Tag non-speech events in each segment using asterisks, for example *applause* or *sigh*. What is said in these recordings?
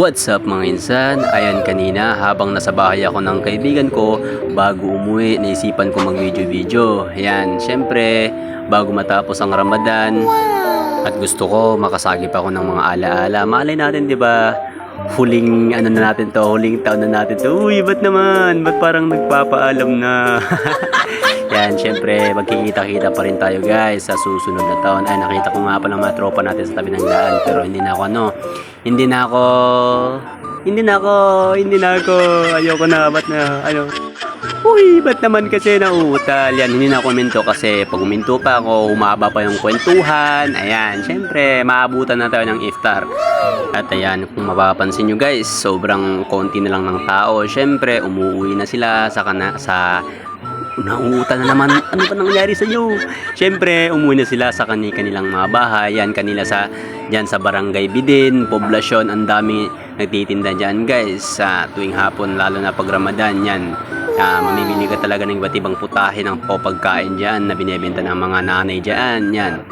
What's up mga insan? Ayan kanina habang nasa bahay ako ng kaibigan ko bago umuwi naisipan ko mag video video. Ayan, syempre bago matapos ang Ramadan at gusto ko makasagip ako ng mga alaala. Malay natin 'di ba? Huling ano na natin to, huling taon na natin to. Uy, ba't naman? Ba't parang nagpapaalam na? *laughs* Yan, syempre, magkikita-kita pa rin tayo guys sa susunod na taon. Ay, nakita ko nga pala mga tropa natin sa tabi ng daan. Pero hindi na ako ano, hindi na ako, hindi na ako, hindi na ako, ayoko na, ba't na, ano, Uy, ba't naman kasi nauutal? Yan, hindi na ako minto kasi pag uminto pa ako, humaba pa yung kwentuhan. Ayan, syempre, maabutan na tayo ng iftar. At ayan, kung mapapansin nyo guys, sobrang konti na lang ng tao. Syempre, umuwi na sila sa, kana, sa Nauutan na naman. Ano ba nangyari sa iyo? Siyempre, umuwi na sila sa kani-kanilang mga bahay. Yan, kanila sa, dyan sa barangay Bidin, poblasyon, ang dami nagtitinda dyan guys. Sa tuwing hapon, lalo na pag Ramadan, yan. Ah, mamimili ka talaga ng iba't ibang putahe ng popagkain dyan na binebenta ng mga nanay dyan. Yan.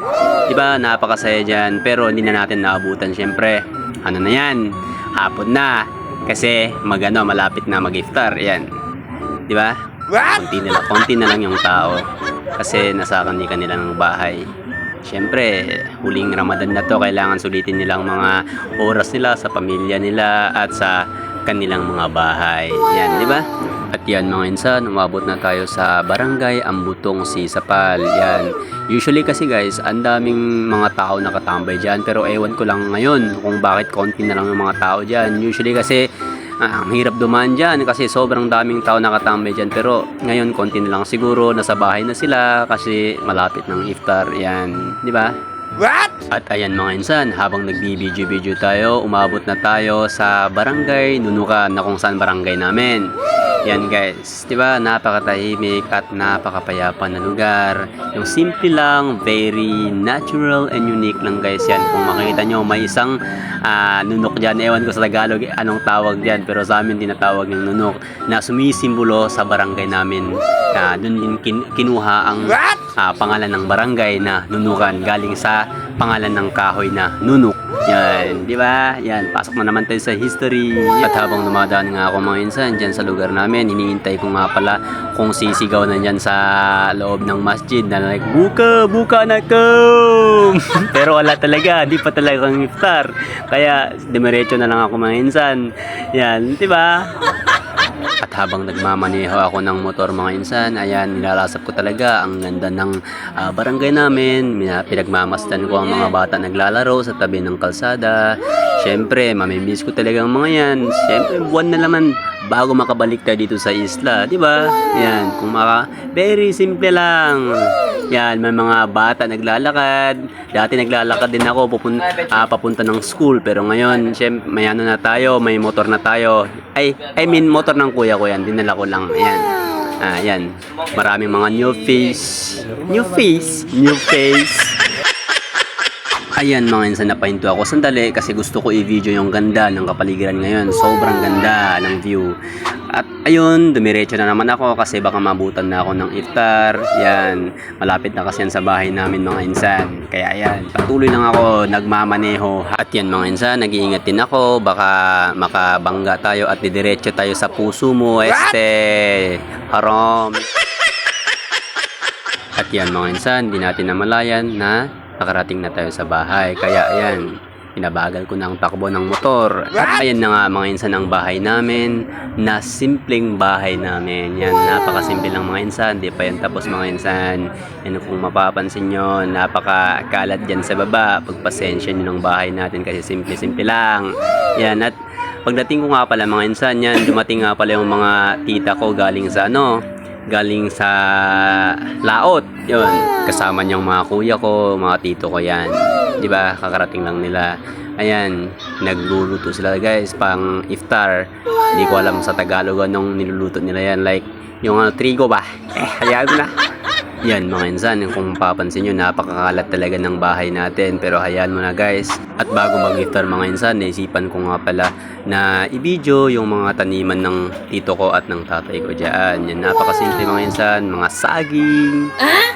Diba, napakasaya dyan. Pero hindi na natin naabutan siyempre. Ano na yan? Hapon na. Kasi magano malapit na mag-iftar. Yan. Di ba? Konti na, lang, konti na lang yung tao. Kasi nasa kanila ng bahay. Siyempre, huling Ramadan na to, kailangan sulitin nilang mga oras nila sa pamilya nila at sa kanilang mga bahay. Yan, di ba? At yan mga insan, umabot na tayo sa barangay Ambutong Sisapal. Yan. Usually kasi guys, ang daming mga tao nakatambay dyan. Pero ewan ko lang ngayon kung bakit konti na lang yung mga tao dyan. Usually kasi Ah, ang hirap dumaan dyan kasi sobrang daming tao nakatambay dyan. Pero ngayon, konti na lang siguro. Nasa bahay na sila kasi malapit ng iftar. Yan, di ba? What? At ayan mga insan, habang nagbibideo-video tayo, umabot na tayo sa barangay Nunukan na kung saan barangay namin. Yan guys, di ba napakatahimik at napakapayapa na lugar. Yung simple lang, very natural and unique lang guys yan. Kung makikita nyo, may isang ah, nunok dyan. Ewan ko sa Tagalog anong tawag dyan, pero sa amin tinatawag yung nunok na sumisimbolo sa barangay namin. Na dun din kin- kinuha ang What? Ah, pangalan ng barangay na Nunukan galing sa pangalan ng kahoy na Nunuk. Yan, di ba? Yan, pasok na naman tayo sa history. At habang dumadaan nga ako mga insan dyan sa lugar namin, iniintay ko nga pala kung sisigaw na dyan sa loob ng masjid na like, buka, buka na ko! *laughs* Pero wala talaga, di pa talagang iftar. Kaya, demiretso na lang ako mga insan. Yan, di ba? At habang nagmamaneho ako ng motor mga insan, ayan, nilalasap ko talaga ang ganda ng ah, barangay namin. Pinagmamasdan ko ang mga bata naglalaro sa tabi ng kalsada. Siyempre, mamimiss ko talaga ang mga yan. Siyempre, buwan na naman bago makabalik tayo dito sa isla. di ba? Yan, kung maka... Very simple lang. Yan, may mga bata naglalakad. Dati naglalakad din ako pupun, ah, papunta ng school. Pero ngayon, syempre, may ano na tayo, may motor na tayo. Ay, I mean, motor ng kuya ko yan. Dinala ko lang. Ayan. Ah, yan. Maraming mga new face. New face? New face. Ayan mga insan, napahinto ako sandali kasi gusto ko i-video yung ganda ng kapaligiran ngayon. Sobrang ganda ng view. At ayun, dumiretso na naman ako kasi baka mabutan na ako ng iftar. Yan, malapit na kasi yan sa bahay namin mga insan. Kaya yan, patuloy lang ako nagmamaneho. At yan mga insan, nag-iingat din ako. Baka makabangga tayo at didiretso tayo sa puso mo. Este, haram. *laughs* At yan mga insan, di natin namalayan na nakarating na tayo sa bahay. Kaya ayan, pinabagal ko na ang takbo ng motor. At ayan na nga mga insan ang bahay namin na simpleng bahay namin. Yan, napakasimple lang mga insan. Di pa yan tapos mga insan. Yan kung mapapansin nyo, napakakalat dyan sa baba. Pagpasensya nyo ng bahay natin kasi simple-simple lang. Yan, at pagdating ko nga pala mga insan, yan, dumating nga pala yung mga tita ko galing sa ano, galing sa laot. Yun, kasama niyang mga kuya ko, mga tito ko yan. 'Di ba? Kakarating lang nila. Ayan, nagluluto sila guys pang iftar. Hindi ko alam sa Tagalog anong niluluto nila yan. Like, yung ano, trigo ba? Eh, hayaan na. *laughs* Yan mga insan, kung papansin nyo, napakakalat talaga ng bahay natin. Pero hayaan mo na guys. At bago mag-iftar mga insan, naisipan ko nga pala na i-video yung mga taniman ng tito ko at ng tatay ko dyan. Yan, napakasimple mga insan, mga saging.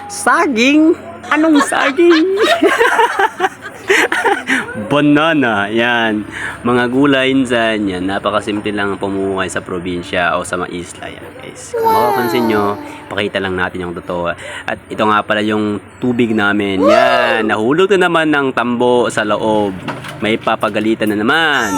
Saging? Anong saging? *laughs* *laughs* Banana, yan. Mga gulay dyan, yan. Napakasimple lang pumuhay sa probinsya o sa mga isla, yan guys. Kung mapapansin nyo, pakita lang natin yung totoo. At ito nga pala yung tubig namin. Yan, nahulog na naman ng tambo sa loob. May papagalitan na naman.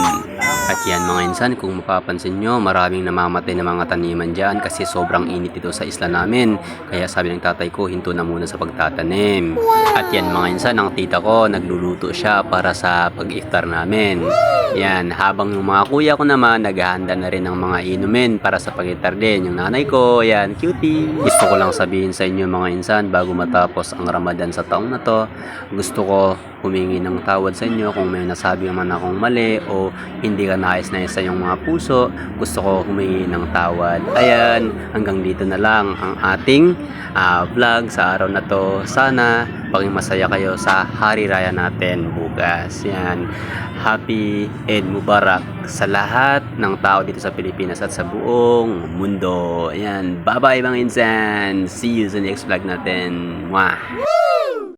At yan mga insan, kung mapapansin nyo, maraming namamatay na mga taniman dyan kasi sobrang init ito sa isla namin. Kaya sabi ng tatay ko, hinto na muna sa pagtatanim. At yan mga insan, ang tita ko, nagluluto siya para sa pag-iftar namin. Yan, habang yung mga kuya ko naman, naghahanda na rin ng mga inumin para sa pag-iftar din. Yung nanay ko, yan, cutie. Gusto ko lang sabihin sa inyo mga insan, bago matapos ang Ramadan sa taong na to, gusto ko humingi ng tawad sa inyo kung may nasabi man akong mali o hindi ka nais na sa iyong mga puso, gusto ko humingi ng tawad. Ayan, hanggang dito na lang ang ating ah, vlog sa araw na to. Sana paging masaya kayo sa Hari Raya natin bukas. Yan. Happy Eid Mubarak sa lahat ng tao dito sa Pilipinas at sa buong mundo. Ayan. Bye-bye mga insan. See you sa next vlog natin. Mwah!